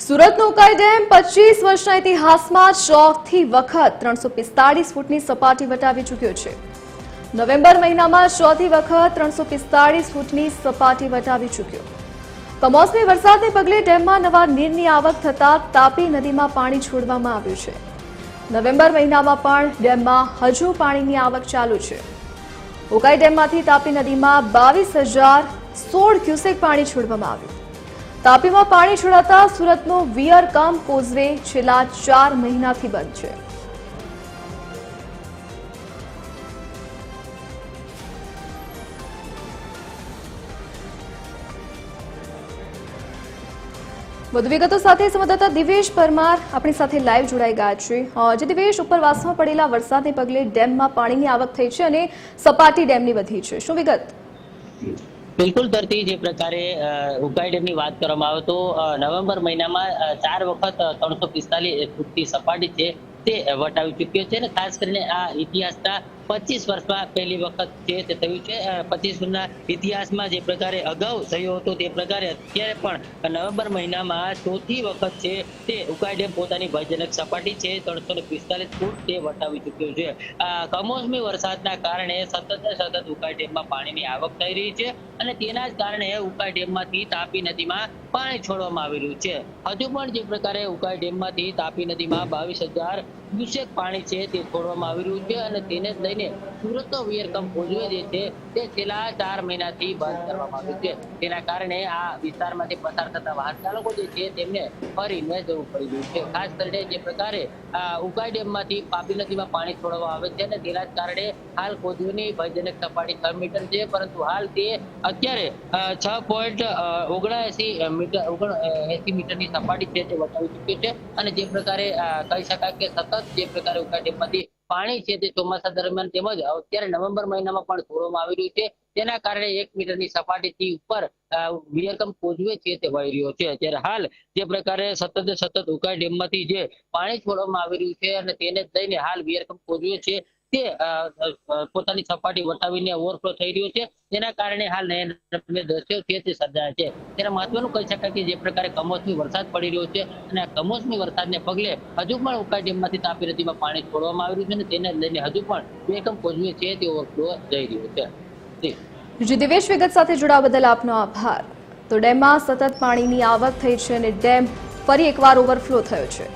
સુરતનો ડેમ પચીસ વર્ષના ઇતિહાસમાં ચોથી વખત ત્રણસો પિસ્તાળીસ ફૂટની સપાટી વટાવી ચૂક્યો છે. નવેમ્બર મહિનામાં ચોથી વખત ત્રણસો પિસ્તાળીસ ફૂટની સપાટી વટાવી ચૂક્યો. કમોસમી વરસાદને પગલે ડેમમાં નવા નીરની આવક થતા તાપી નદીમાં પાણી છોડવામાં આવ્યું છે. નવેમ્બર મહિનામાં પણ ડેમમાં હજુ પાણીની આવક ચાલુ છે. ઉકાઈ ડેમમાંથી તાપી નદીમાં બાવીસ હજાર સોળ ક્યુસેક પાણી છોડવામાં આવ્યું. તાપીમાં પાણી છોડાતા સુરતનો વિયર કમ કોઝવે છેલ્લા ચાર મહિનાથી બંધ છે. વધુ વિગતો સાથે સંવાદદાતા દિવેશ પરમાર આપણી સાથે લાઈવ જોડાઈ ગયા છે. જે દિવેશ ઉપરવાસમાં પડેલા વરસાદને પગલે ડેમમાં પાણીની આવક થઈ છે અને સપાટી ડેમની વધી છે. શું વિગત? બિલકુલ ધરતી જે પ્રકારે ઉકાઈ ડેમની વાત કરવામાં આવે તો નવેમ્બર મહિનામાં ચાર વખત ત્રણસો પિસ્તાલીસ ફૂટની સપાટી છે તે વટાવી ચૂક્યો છે અને ખાસ કરીને આ ઇતિહાસના પચીસ વર્ષમાં પહેલી વખત છે તે થયું છે. પચીસ વર્ષના ઇતિહાસમાં જે પ્રકારે અગાઉ થયો હતો તે પ્રકારે અત્યારે પણ નવેમ્બર મહિનામાં ચોથી વખત છે તે ઉકાઈ ડેમ પોતાની ભયજનક સપાટી છે. ત્રણસો ને પિસ્તાલીસ ફૂટ તે વટાવી ચૂક્યો છે. કમોસમી વરસાદના કારણે સતત સતત ઉકાઈ ડેમમાં પાણીની આવક થઈ રહી છે અને તેના જ કારણે ઉકાઈ ડેમમાંથી તાપી નદીમાં પાણી છોડવામાં આવી રહ્યું છે. હજુ પણ જે પ્રકારે ઉકાઈ ડેમમાંથી તાપી નદીમાં બાવીસ હજાર ક્યુસેક પાણી છે તે છોડવામાં આવી રહ્યું છે અને તેને જ લઈને સુરતનો વિયરકમ કોઝવે જે છે, તે છેલ્લા ચાર મહિનાથી બંધ કરવામાં આવ્યું છે. તેના કારણે આ વિસ્તારમાંથી પસાર થતા વાહન ચાલકો જે છે, તેમને ફરીને જવું પડી રહ્યું છે. ખાસ કરીને જે પ્રકારે ઉકાઈ ડેમમાંથી પાપી નદીમાં પાણી છોડવામાં આવે છે અને તેના જ કારણે હાલ કોઝવેની ભયજનક સપાટી છ મીટર છે, પરંતુ હાલ તે અત્યારે છ પોઈન્ટ ઓગણએસી મીટર, ઓગણ એસી મીટરની સપાટી છે, તે વટાવી ચૂકી છે. અને જે પ્રકારે કહી શકાય કે સતત જે પ્રકારે ઉકાઈ ડેમમાંથી પાણી છે તે ચોમાસા દરમિયાન તેમજ અત્યારે નવેમ્બર મહિનામાં પણ છોડવામાં આવી રહ્યું છે. તેના કારણે એક મીટરની સપાટીથી ઉપર વિયરકમ કોઝવે છે તે વહી રહ્યો છે. ત્યારે હાલ જે પ્રકારે સતત સતત ઉકાઈ ડેમમાંથી જે પાણી છોડવામાં આવી રહ્યું છે અને તેને લઈને હાલ વિયરકમ કોઝવે છે. તે પોતાની સપાટી વટાવીને ઓવરફ્લો થઈ રહ્યો છે. તેના કારણે હાલ નયનરમ્ય દ્રશ્યો છે તે સર્જાય છે. ત્યારે મહત્વનું કહી શકાય કે જે પ્રકારે કમોસમી વરસાદ પડી રહ્યો છે અને આ કમોસમી વરસાદને પગલે હજુ પણ ઉકાઈ ડેમમાંથી તાપી નદીમાં પાણી છોડવામાં આવી રહ્યું છે અને તેને લઈને હજુ પણ એકમ કોઝવે છે તે ઓવરફ્લો જઈ રહ્યો છે. દિવેશ વિગત સાથે જોડાવા બદલ આપનો આભાર. તો ડેમમાં સતત પાણીની આવક થઈ છે અને ડેમ ફરી એકવાર ઓવરફ્લો થયો છે.